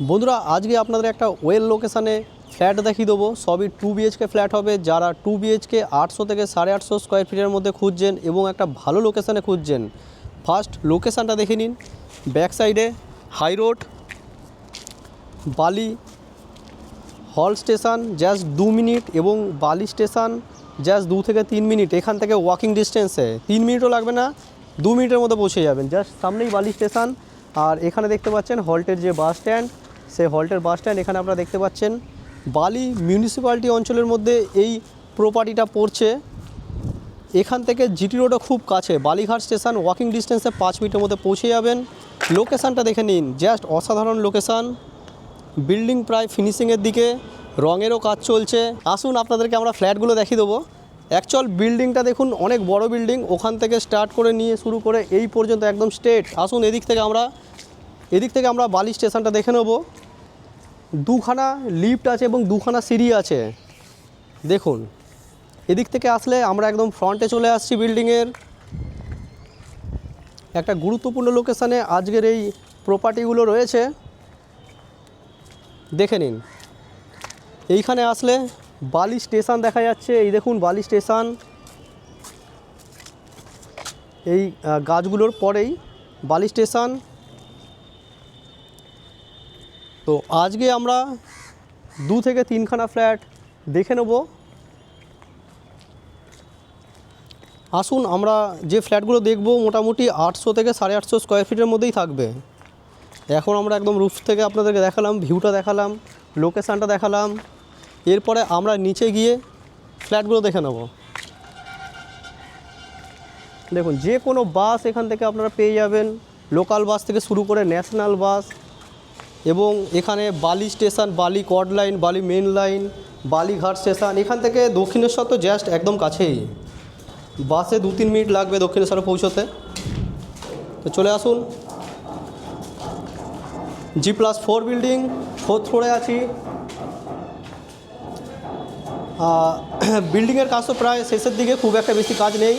বন্ধুরা, আজকে আপনাদের একটা ওয়েল লোকেশানে ফ্ল্যাট দেখিয়ে দেবো। সবই টু বিএইচকে ফ্ল্যাট হবে। যারা টু বিএইচকে আটশো থেকে সাড়ে আটশো স্কোয়ার ফিটের মধ্যে খুঁজছেন এবং একটা ভালো লোকেশানে খুঁজছেন ফার্স্ট লোকেশানটা দেখে নিন। ব্যাক সাইডে হাই রোড বালি হল স্টেশন জাস্ট দু মিনিট এবং বালি স্টেশন জাস্ট দু থেকে তিন মিনিট এখান থেকে ওয়াকিং ডিস্টেন্সে তিন মিনিটও লাগবে না, দু মিনিটের মধ্যে পৌঁছে যাবেন। জাস্ট সামনেই বালি স্টেশন আর এখানে দেখতে পাচ্ছেন হল্টের যে বাস স্ট্যান্ড সেই হল্টের বাস স্ট্যান্ড এখানে আপনারা দেখতে পাচ্ছেন। বালি মিউনিসিপ্যালিটি অঞ্চলের মধ্যে এই প্রপার্টিটা পড়ছে। এখান থেকে জিটি রোডও খুব কাছে। বালিঘাট স্টেশন ওয়াকিং ডিস্টেন্সে পাঁচ মিনিটের মধ্যে পৌঁছে যাবেন। লোকেশানটা দেখে নিন। জাস্ট অসাধারণ লোকেশান বিল্ডিং প্রায় ফিনিশিংয়ের দিকে। রঙেরও কাজ চলছে। আসুন আপনাদেরকে আমরা ফ্ল্যাটগুলো দেখিয়ে দেবো। অ্যাকচুয়াল বিল্ডিংটা দেখুন, অনেক বড় বিল্ডিং ওখান থেকে স্টার্ট করে নিয়ে শুরু করে এই পর্যন্ত একদম স্টেট আসুন এদিক থেকে আমরা। এদিক থেকে আমরা বালি স্টেশনটা দেখে নেব। দুখানা লিফট আছে এবং দুখানা সিঁড়ি আছে। দেখুন, এদিক থেকে আসলে আমরা একদম ফ্রন্টে চলে আসছি বিল্ডিংয়ের। একটা গুরুত্বপূর্ণ লোকেশানে আজকের এই প্রপার্টিগুলো রয়েছে। দেখে নিন, এইখানে আসলে বালি স্টেশন দেখা যাচ্ছে। এই দেখুন বালি স্টেশন। এই গাছগুলোর পরেই বালি স্টেশন। তো আজকে আমরা দু থেকে তিনখানা ফ্ল্যাট দেখে নেব। আসুন আমরা যে ফ্ল্যাটগুলো দেখব মোটামুটি আটশো থেকে সাড়ে আটশো স্কোয়ার ফিটের মধ্যেই থাকবে। এখন আমরা একদম রুফ থেকে আপনাদেরকে দেখালাম ভিউটা দেখালাম লোকেশানটা দেখালাম। এরপরে আমরা নিচে গিয়ে ফ্ল্যাটগুলো দেখে নেব। দেখুন, যে কোনো বাস এখান থেকে আপনারা পেয়ে যাবেন। লোকাল বাস থেকে শুরু করে ন্যাশনাল বাস এবং এখানে Bally station, Bally cord line Bally main line Balighat station, এখান থেকে দক্ষিণেশ্বর তো জাস্ট একদম কাছেই। বাসে দু তিন মিনিট লাগবে দক্ষিণেশ্বরে পৌঁছতে। তো চলে আসুন। G plus four building fourth ফ্লোরে আছি। বিল্ডিংয়ের কাজ তো প্রায় শেষের দিকে, খুব একটা বেশি কাজ নেই।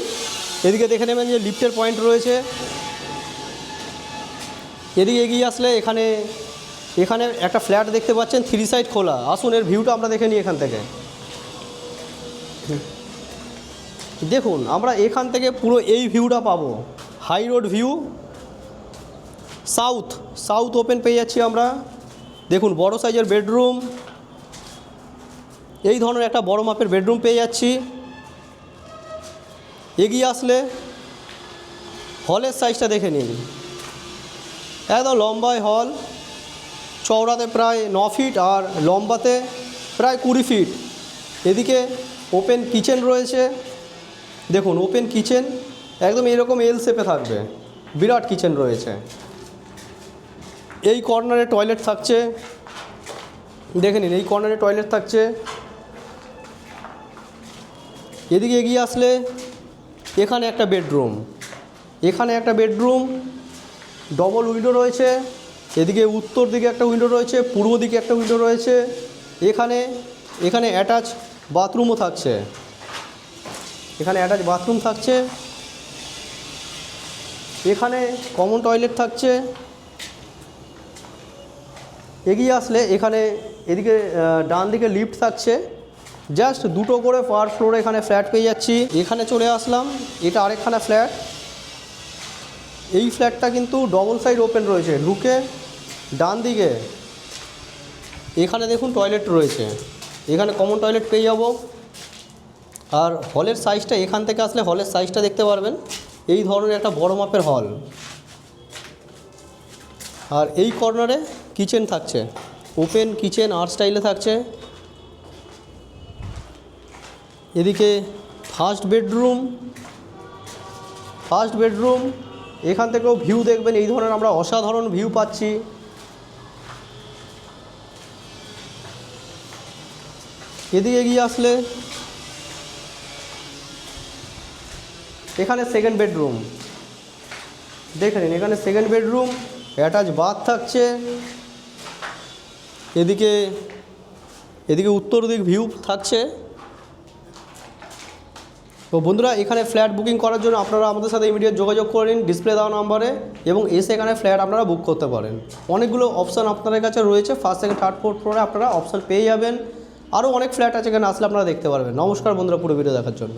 এদিকে দেখে নেবেন যে লিফটের পয়েন্ট রয়েছে। এদিকে এগিয়ে আসলে এখানে এখানে একটা ফ্ল্যাট দেখতে পাচ্ছেন থ্রি সাইড খোলা। আসুন, এর ভিউটা আমরা দেখে নিই এখান থেকে। দেখুন, আমরা এখান থেকে পুরো এই ভিউটা পাবো। High road view south south open পেয়ে যাচ্ছি আমরা। দেখুন, বড় সাইজের বেডরুম এই ধরনের একটা বড় মাপের বেডরুম পেয়ে যাচ্ছি। এগিয়ে আসলে হলের সাইজটা দেখে নিন। একদম লম্বায় হল চওড়াতে প্রায় ন ফিট আর লম্বাতে প্রায় কুড়ি ফিট। এদিকে ওপেন কিচেন রয়েছে। দেখুন ওপেন কিচেন একদম এরকম এল শেপে থাকবে। বিরাট কিচেন রয়েছে। এই কর্নারে টয়লেট থাকছে। দেখে নিন, এই কর্নারে টয়লেট থাকছে। এদিকে এগিয়ে আসলে এখানে একটা বেডরুম এখানে একটা বেডরুম ডবল উইন্ডো রয়েছে। এদিকে উত্তর দিকে একটা উইন্ডো রয়েছে, পূর্ব দিকে একটা উইন্ডো রয়েছে। এখানে এখানে অ্যাটাচ বাথরুমও থাকছে। এখানে অ্যাটাচ বাথরুম থাকছে। এখানে কমন টয়লেট থাকছে। এগিয়ে আসলে এখানে এদিকে ডান দিকে লিফট থাকছে। জাস্ট দুটো করে পার ফ্লোরে এখানে ফ্ল্যাট পেয়ে যাচ্ছি। এখানে চলে আসলাম, এটা আরেকখানা ফ্ল্যাট এই ফ্ল্যাটটা কিন্তু ডবল সাইড ওপেন রয়েছে। ঢুকে ডান দিকে। এখানে দেখুন টয়লেট রয়েছে। এখানে কমন টয়লেট পেয়ে যাব। আর হলের সাইজটা এখান থেকে আসলে হলের সাইজটা দেখতে পারবেন। এই ধরনের একটা বড় মাপের হল আর এই কর্নারে কিচেন থাকছে। ওপেন কিচেন আর্ট স্টাইলে থাকছে। এদিকে ফার্স্ট বেডরুম ফার্স্ট বেডরুম এখান থেকেও ভিউ দেখবেন। এই ধরনের আমরা অসাধারণ ভিউ পাচ্ছি। এদিকে এগিয়ে আসলে এখানে সেকেন্ড বেডরুম দেখে নিন, এখানে সেকেন্ড বেডরুম অ্যাটাচ বাথ থাকছে। এদিকে এদিকে উত্তর দিক ভিউ থাকছে। তো বন্ধুরা, এখানে ফ্ল্যাট বুকিং করার জন্য আপনারা আমাদের সাথে ইমিডিয়েট যোগাযোগ করে নিন ডিসপ্লে দেওয়া নাম্বারে এবং এসে এখানে ফ্ল্যাট আপনারা বুক করতে পারেন। অনেকগুলো অপশান আপনাদের কাছে রয়েছে। ফার্স্ট থেকে থার্ড ফোর্থ ফ্লোরে আপনারা অপশান পেয়ে যাবেন। আরও অনেক ফ্ল্যাট আছে এখানে, আসলে আপনারা দেখতে পারবেন। নমস্কার বন্ধুরা, পুরো ভিডিও দেখার জন্য।